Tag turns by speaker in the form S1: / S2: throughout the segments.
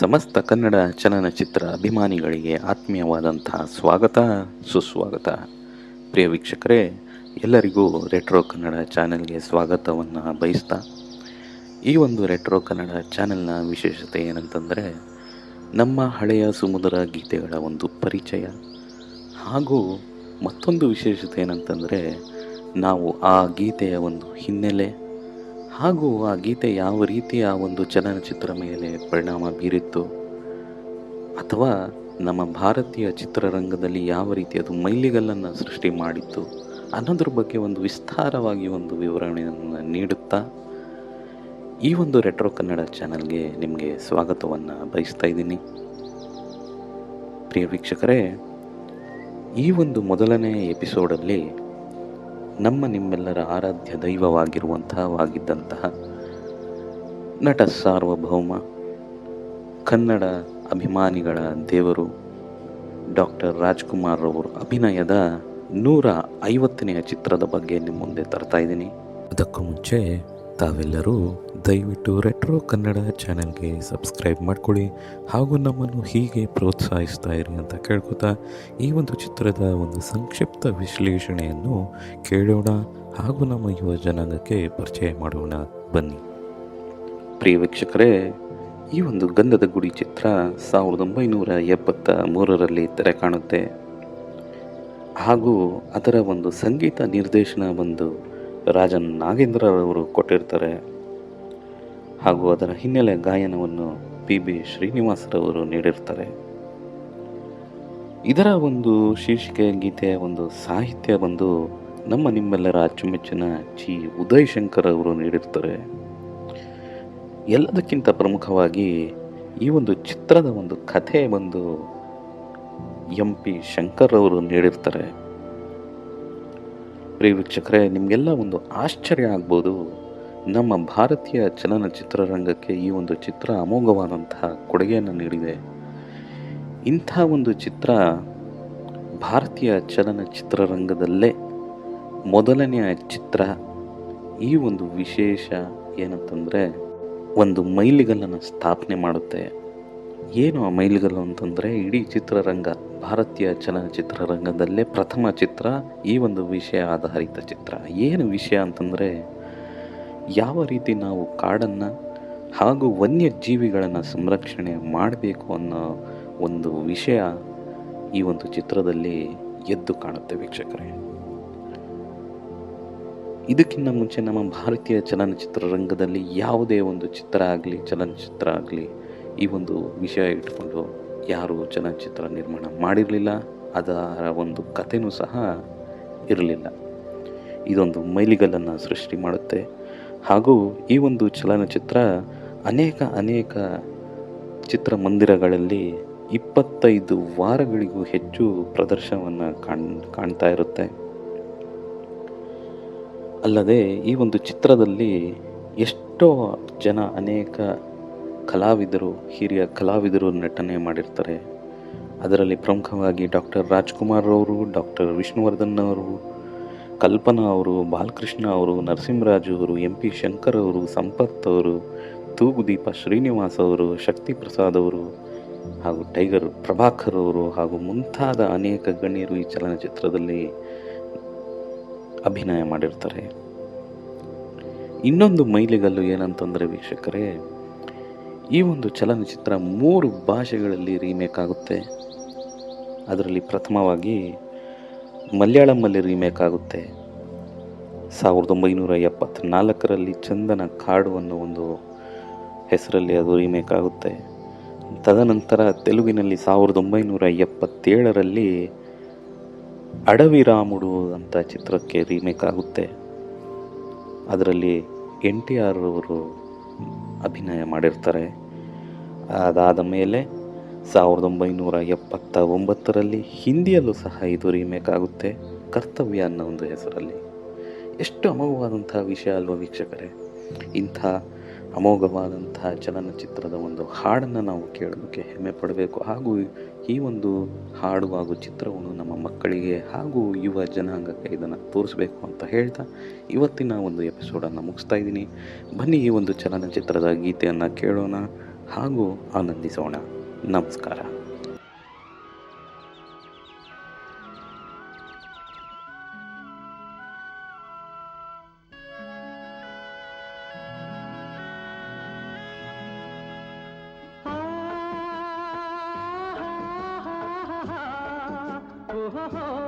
S1: ಸಮಸ್ತ ಕನ್ನಡ ಚಲನಚಿತ್ರ ಅಭಿಮಾನಿಗಳಿಗೆ ಆತ್ಮೀಯವಾದಂತಹ ಸ್ವಾಗತ, ಸುಸ್ವಾಗತ. ಪ್ರಿಯ ವೀಕ್ಷಕರೇ, ಎಲ್ಲರಿಗೂ ರೆಟ್ರೋ ಕನ್ನಡ ಚಾನೆಲ್ಗೆ ಸ್ವಾಗತವನ್ನು ಬಯಸ್ತಾ, ಈ ಒಂದು ರೆಟ್ರೋ ಕನ್ನಡ ಚಾನೆಲ್ನ ವಿಶೇಷತೆ ಏನಂತಂದರೆ, ನಮ್ಮ ಹಳೆಯ ಸುಮಧುರ ಗೀತೆಗಳ ಒಂದು ಪರಿಚಯ. ಹಾಗೂ ಮತ್ತೊಂದು ವಿಶೇಷತೆ ಏನಂತಂದರೆ, ನಾವು ಆ ಗೀತೆಯ ಒಂದು ಹಿನ್ನೆಲೆ ಹಾಗೂ ಆ ಗೀತೆ ಯಾವ ರೀತಿಯ ಒಂದು ಚಲನಚಿತ್ರ ಮೇಲೆ ಪರಿಣಾಮ ಬೀರಿತ್ತು? ಅಥವಾ ನಮ್ಮ ಭಾರತೀಯ ಚಿತ್ರರಂಗದಲ್ಲಿ ಯಾವ ರೀತಿ ಅದು ಮೈಲಿಗಲ್ಲನ್ನು ಸೃಷ್ಟಿ ಮಾಡಿತ್ತು? ಅನ್ನೋದ್ರ ಬಗ್ಗೆ ಒಂದು ವಿಸ್ತಾರವಾಗಿ ಒಂದು ವಿವರಣೆಯನ್ನು ನೀಡುತ್ತಾ? ಈ ಒಂದು ರೆಟ್ರೋ ಕನ್ನಡ ಚಾನಲ್ಗೆ ನಿಮಗೆ ಸ್ವಾಗತವನ್ನು ಬಯಸ್ತಾ ಇದ್ದೀನಿ. ಪ್ರಿಯ ವೀಕ್ಷಕರೇ, ಈ ಒಂದು ಮೊದಲನೇ ಎಪಿಸೋಡಲ್ಲಿ ನಮ್ಮ ನಿಮ್ಮೆಲ್ಲರ ಆರಾಧ್ಯ ದೈವವಾಗಿರುವಂತಹವಾಗಿದ್ದಂತಹ ನಟ ಸಾರ್ವಭೌಮ, ಕನ್ನಡ ಅಭಿಮಾನಿಗಳ ದೇವರು ಡಾಕ್ಟರ್ ರಾಜ್ಕುಮಾರ್ ಅವರು ಅಭಿನಯದ ನೂರ ಐವತ್ತನೆಯ ಚಿತ್ರದ ಬಗ್ಗೆ ನಿಮ್ಮ ಮುಂದೆ ತರ್ತಾ ಇದ್ದೀನಿ. ಅದಕ್ಕೂ ಮುಂಚೆ ತಾವೆಲ್ಲರೂ ದಯವಿಟ್ಟು ರೆಟ್ರೋ ಕನ್ನಡ ಚಾನೆಲ್ಗೆ ಸಬ್ಸ್ಕ್ರೈಬ್ ಮಾಡ್ಕೊಳ್ಳಿ ಹಾಗೂ ನಮ್ಮನ್ನು ಹೀಗೆ ಪ್ರೋತ್ಸಾಹಿಸ್ತಾ ಇರಿ ಅಂತ ಕೇಳ್ಕೊತಾ ಈ ಒಂದು ಚಿತ್ರದ ಒಂದು ಸಂಕ್ಷಿಪ್ತ ವಿಶ್ಲೇಷಣೆಯನ್ನು ಕೇಳೋಣ ಹಾಗೂ ನಮ್ಮ ಯುವ ಜನಾಂಗಕ್ಕೆ ಪರಿಚಯ ಮಾಡೋಣ. ಬನ್ನಿ. ಪ್ರಿಯ ವೀಕ್ಷಕರೇ, ಈ ಒಂದು ಗಂಧದ ಗುಡಿ ಚಿತ್ರ ಸಾವಿರದ ಒಂಬೈನೂರ ಎಪ್ಪತ್ತ ಮೂರರಲ್ಲಿ ತೆರೆ ಕಾಣುತ್ತೆ. ಹಾಗೂ ಅದರ ಒಂದು ಸಂಗೀತ ನಿರ್ದೇಶನ ಬಂದು ರಾಜನ್ ನಾಗೇಂದ್ರರವರು ಕೊಟ್ಟಿರ್ತಾರೆ. ಹಾಗೂ ಅದರ ಹಿನ್ನೆಲೆ ಗಾಯನವನ್ನು ಪಿ ಬಿ ಶ್ರೀನಿವಾಸರವರು ನೀಡಿರ್ತಾರೆ. ಇದರ ಒಂದು ಶೀರ್ಷಿಕೆ, ಗೀತೆಯ ಒಂದು ಸಾಹಿತ್ಯ ಬಂದು ನಮ್ಮ ನಿಮ್ಮೆಲ್ಲರ ಅಚ್ಚುಮೆಚ್ಚಿನ ಜಿ. ಉದಯ್ ಶಂಕರ್ ಅವರು ನೀಡಿರ್ತಾರೆ. ಎಲ್ಲದಕ್ಕಿಂತ ಪ್ರಮುಖವಾಗಿ ಈ ಒಂದು ಚಿತ್ರದ ಒಂದು ಕಥೆ ಬಂದು ಎಂ ಪಿ ಶಂಕರ್ ಅವರು ನೀಡಿರ್ತಾರೆ. ಪ್ರಿಯ ವೀಕ್ಷಕರೇ, ನಿಮಗೆಲ್ಲ ಒಂದು ಆಶ್ಚರ್ಯ ಆಗ್ಬೋದು. ನಮ್ಮ ಭಾರತೀಯ ಚಲನಚಿತ್ರರಂಗಕ್ಕೆ ಈ ಒಂದು ಚಿತ್ರ ಅಮೋಘವಾದಂತಹ ಕೊಡುಗೆಯನ್ನು ನೀಡಿದೆ. ಇಂಥ ಒಂದು ಚಿತ್ರ ಭಾರತೀಯ ಚಲನಚಿತ್ರರಂಗದಲ್ಲೇ ಮೊದಲನೆಯ ಚಿತ್ರ. ಈ ಒಂದು ವಿಶೇಷ ಏನಂತಂದರೆ, ಒಂದು ಮೈಲಿಗಲ್ಲನ್ನು ಸ್ಥಾಪನೆ ಮಾಡುತ್ತೆ. ಏನು ಆ ಮೈಲಿಗಲ್ಲು ಅಂತಂದರೆ, ಇಡೀ ಚಿತ್ರರಂಗ. ಭಾರತೀಯ ಚಲನಚಿತ್ರರಂಗದಲ್ಲೇ ಪ್ರಥಮ ಚಿತ್ರ, ಈ ಒಂದು ವಿಷಯ ಆಧಾರಿತ ಚಿತ್ರ. ಏನು ವಿಷಯ ಅಂತಂದರೆ, ಯಾವ ರೀತಿ ನಾವು ಕಾಡನ್ನು ಹಾಗೂ ವನ್ಯಜೀವಿಗಳನ್ನು ಸಂರಕ್ಷಣೆ ಮಾಡಬೇಕು ಅನ್ನೋ ಒಂದು ವಿಷಯ ಈ ಒಂದು ಚಿತ್ರದಲ್ಲಿ ಎದ್ದು ಕಾಣುತ್ತೆ ವೀಕ್ಷಕರೇ. ಇದಕ್ಕಿಂತ ಮುಂಚೆ ನಮ್ಮ ಭಾರತೀಯ ಚಲನಚಿತ್ರರಂಗದಲ್ಲಿ ಯಾವುದೇ ಒಂದು ಚಿತ್ರ ಆಗಲಿ, ಚಲನಚಿತ್ರ ಆಗಲಿ ಈ ಒಂದು ವಿಷಯ ಇಟ್ಕೊಂಡು ಯಾರು ಚಲನಚಿತ್ರ ನಿರ್ಮಾಣ ಮಾಡಿರಲಿಲ್ಲ. ಅದರ ಒಂದು ಕಥೆನೂ ಸಹ ಇರಲಿಲ್ಲ. ಇದೊಂದು ಮೈಲಿಗಲ್ಲನ್ನು ಸೃಷ್ಟಿ ಮಾಡುತ್ತೆ. ಹಾಗೂ ಈ ಒಂದು ಚಲನಚಿತ್ರ ಅನೇಕ ಅನೇಕ ಚಿತ್ರಮಂದಿರಗಳಲ್ಲಿ ಇಪ್ಪತ್ತೈದು ವಾರಗಳಿಗೂ ಹೆಚ್ಚು ಪ್ರದರ್ಶನವನ್ನು ಕಾಣ್, ಕಾಣ್ತಾ ಇರುತ್ತೆ. ಅಲ್ಲದೆ ಈ ಒಂದು ಚಿತ್ರದಲ್ಲಿ ಎಷ್ಟೋ ಜನ ಅನೇಕ ಕಲಾವಿದರು, ಹಿರಿಯ ಕಲಾವಿದರು ನಟನೆ ಮಾಡಿರ್ತಾರೆ. ಅದರಲ್ಲಿ ಪ್ರಮುಖವಾಗಿ ಡಾಕ್ಟರ್ ರಾಜ್ಕುಮಾರ್ ಅವರು ಡಾಕ್ಟರ್ ವಿಷ್ಣುವರ್ಧನ್ ಅವರು, ಕಲ್ಪನಾ ಅವರು, ಬಾಲಕೃಷ್ಣ ಅವರು, ನರಸಿಂಹರಾಜು ಅವರು, ಎಂ ಪಿ ಶಂಕರ್ ಅವರು, ಸಂಪತ್ ಅವರು, ತೂಗುದೀಪ ಶ್ರೀನಿವಾಸ್ ಅವರು, ಶಕ್ತಿ ಪ್ರಸಾದ್ ಅವರು ಹಾಗೂ ಟೈಗರ್ ಪ್ರಭಾಕರ್ ಅವರು ಹಾಗೂ ಮುಂತಾದ ಅನೇಕ ಗಣ್ಯರು ಈ ಚಲನಚಿತ್ರದಲ್ಲಿ ಅಭಿನಯ ಮಾಡಿರ್ತಾರೆ. ಇನ್ನೊಂದು ಮೈಲಿಗಲ್ಲು ಏನಂತಂದರೆ ವೀಕ್ಷಕರೇ ಈ ಒಂದು ಚಲನಚಿತ್ರ ಮೂರು ಭಾಷೆಗಳಲ್ಲಿ ರೀಮೇಕ್ ಆಗುತ್ತೆ. ಅದರಲ್ಲಿ ಪ್ರಥಮವಾಗಿ ಮಲಯಾಳಮಲ್ಲಿ ರೀಮೇಕ್ ಆಗುತ್ತೆ. ಸಾವಿರದ ಒಂಬೈನೂರ ಎಪ್ಪತ್ತ್ನಾಲ್ಕರಲ್ಲಿ ಚಂದನ ಕಾಡು ಅನ್ನೋ ಒಂದು ಹೆಸರಲ್ಲಿ ಅದು ರೀಮೇಕ್ ಆಗುತ್ತೆ. ತದನಂತರ ತೆಲುಗಿನಲ್ಲಿ ಸಾವಿರದ ಒಂಬೈನೂರ ಎಪ್ಪತ್ತೇಳರಲ್ಲಿ ಅಡವಿ ರಾಮುಡು ಅಂತ ಚಿತ್ರಕ್ಕೆ ರೀಮೇಕ್ ಆಗುತ್ತೆ. ಅದರಲ್ಲಿ ಎನ್ ಟಿ ಆರ್ ಅವರು ಅಭಿನಯ ಮಾಡಿರ್ತಾರೆ. ಅದಾದ ಮೇಲೆ ಸಾವಿರದ ಒಂಬೈನೂರ ಎಪ್ಪತ್ತ ಒಂಬತ್ತರಲ್ಲಿ ಹಿಂದಿಯಲ್ಲೂ ಸಹ ಇದು ರೀಮೇಕ್ ಆಗುತ್ತೆ. ಕರ್ತವ್ಯ ಅನ್ನೋ ಒಂದು ಹೆಸರಲ್ಲಿ. ಎಷ್ಟು ಅಮೋಘವಾದಂಥ ವಿಷಯ ಅಲ್ವ ವೀಕ್ಷಕರೇ? ಇಂಥ ಅಮೋಘವಾದಂಥ ಚಲನಚಿತ್ರದ ಒಂದು ಹಾಡನ್ನು ನಾವು ಕೇಳೋದಕ್ಕೆ ಹೆಮ್ಮೆ ಪಡಬೇಕು. ಹಾಗೂ ಈ ಒಂದು ಹಾಡು ಹಾಗೂ ಚಿತ್ರವನ್ನು ನಮ್ಮ ಮಕ್ಕಳಿಗೆ ಹಾಗೂ ಯುವ ಜನಾಂಗಕ್ಕೆ ಇದನ್ನು ತೋರಿಸ್ಬೇಕು ಅಂತ ಹೇಳ್ತಾ ಇವತ್ತಿನ ಒಂದು ಎಪಿಸೋಡನ್ನು ಮುಗಿಸ್ತಾ ಇದ್ದೀನಿ. ಬನ್ನಿ ಈ ಒಂದು ಚಲನಚಿತ್ರದ ಗೀತೆಯನ್ನು ಕೇಳೋಣ. ಹಾಗೂ ಆನಂದಿಸೋಣ ನಮಸ್ಕಾರ
S2: ನಾವಾಡುವ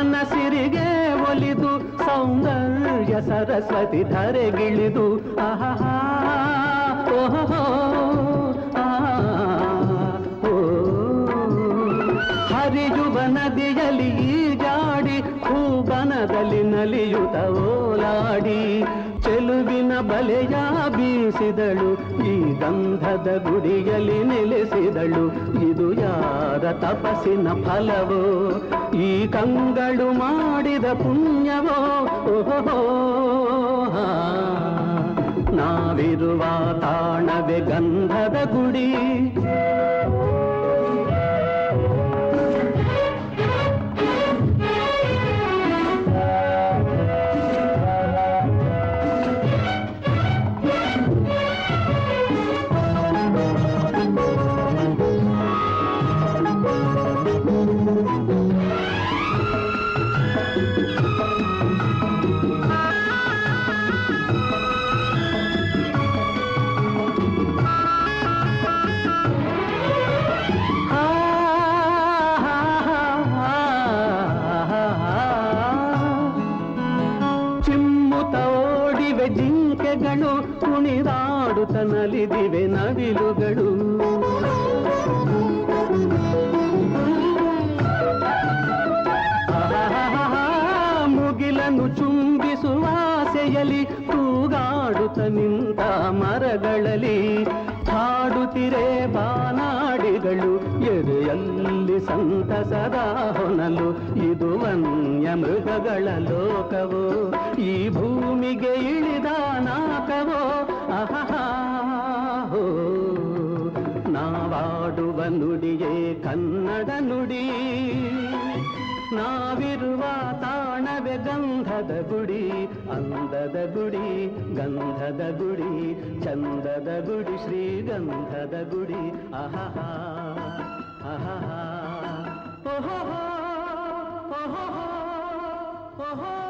S2: ಹಸುರಿನ ಸಿರಿಗೆ ಒಲಿದು ಸೌಂದರ್ಯ ಸರಸ್ವತಿ ಧರೆಗಿಳಿದು. ಆಹಾ ಓಹೋ ಹರಿಯುವ ನದಿಯಲ್ಲಿ ಈಜಾಡಿ ಹೂಬನದಲ್ಲಿ ನಲಿಯುತ್ತ ಓಲಾಡಿ. ಚೆಲುವಿನ ಬಲೆಯ ಬೀಸಿದಳು ಗಂಧದ ಗುಡಿಯಲ್ಲಿ ನೆಲೆಸಿದಳು. ಇದು ಯಾರ ತಪಸ್ಸಿನ ಫಲವೋ? ಈ ಕಂಗಳು ಮಾಡಿದ ಪುಣ್ಯವೋ? ಓಹೋ ನಾವಿರುವ ತಾಣವೇ ಗಂಧದ ಗುಡಿ. ಓಡಿವೆ ಜಿಂಕೆಗಳು ಕುಣಿದಾಡುತ್ತ ನಲಿದಿವೆ ನವಿಲುಗಳು ಮುಗಿಲನ್ನು ಚುಂಬಿಸುವ ಆಸೆಯಲ್ಲಿ ತೂಗಾಡುತ್ತ ನಿಂತ ಮರಗಳಲ್ಲಿ. ಹಾಡುತ್ತಿರೆ ಬಾನಾಡಿಗಳು, ಎದೆಯಲ್ಲಿ ಸಂತಸದ ಹೊನಲು, ಇದು ವನ್ಯ ಮೃಗಗಳ ಲೋಕವೋ? ಈ ಭೂಮಿಗೆ ಇಳಿದ ನಾಕವೋ? ಹೋ. ನಾವಾಡುವ ನುಡಿಯೇ ಕನ್ನಡ ನುಡಿ, ನಾವಿರುವ ತಾಣವೇ ಗಂಧದ ಗುಡಿ, ಅಂದದ ಗುಡಿ, ಗಂಧದ ಗುಡಿ, ಚಂದದ ಗುಡಿ ಶ್ರೀ ಗಂಧದ ಗುಡಿ. ಆಹಾ ಆಹಾ ಓಹೋ ಓಹೋ ಓಹೋ.